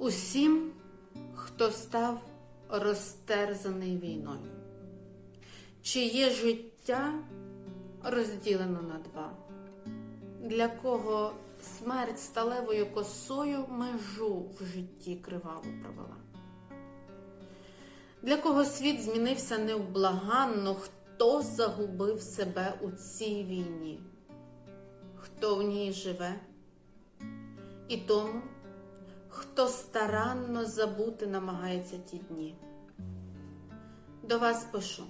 усім, хто став розтерзаний війною, чиє життя розділено на два, для кого смерть сталевою косою межу в житті криваво провела. Для кого світ змінився невблаганно, хто загубив себе у цій війні, хто в ній живе, і тому, хто старанно забути намагається ті дні. До вас пишу,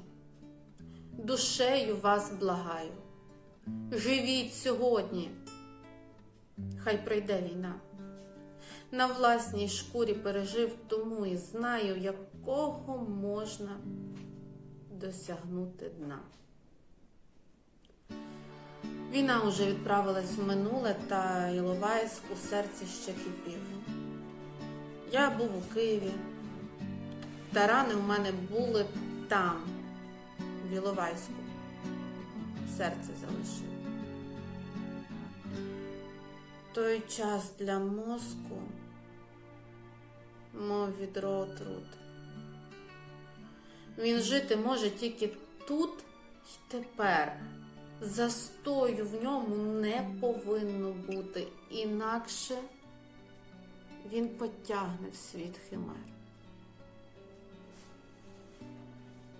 душею вас благаю, живіть сьогодні, хай пройде війна. На власній шкурі пережив тому і знаю, якого можна досягнути дна. Війна уже відправилась в минуле, та Іловайськ у серці ще кипів. Я був у Києві, та рани у мене були там, в Іловайську. Серце залишив. Той час для мозку, мов відро отрут. Він жити може тільки тут і тепер. Застою в ньому не повинно бути, інакше він потягне в світ химер.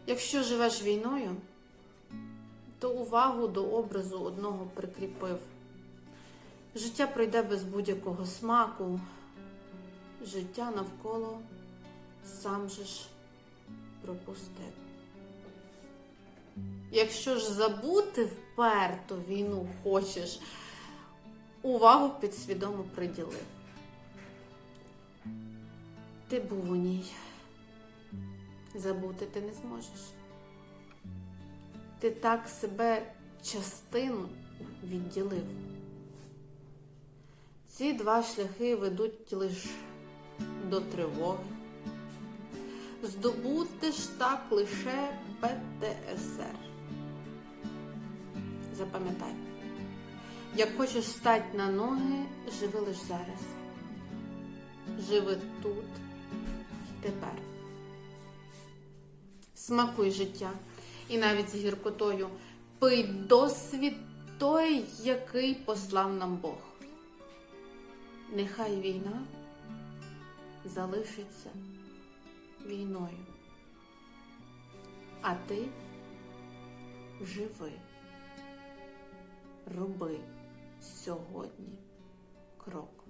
Якщо живеш війною, то увагу до образу одного прикріпив. Життя пройде без будь-якого смаку, життя навколо сам же ж пропустив. Якщо ж забути вперто війну хочеш, увагу підсвідомо приділив. Ти був у ній, забути ти не зможеш. Ти так себе частину відділив. Ці два шляхи ведуть лише до тривоги. Здобути ж так лише ПТСР. Запам'ятай, як хочеш стати на ноги, живи лише зараз. Живи тут тепер. Смакуй життя і навіть з гіркотою пий досвід той, який послав нам Бог. Нехай війна залишиться війною. А ти живи, роби сьогодні крок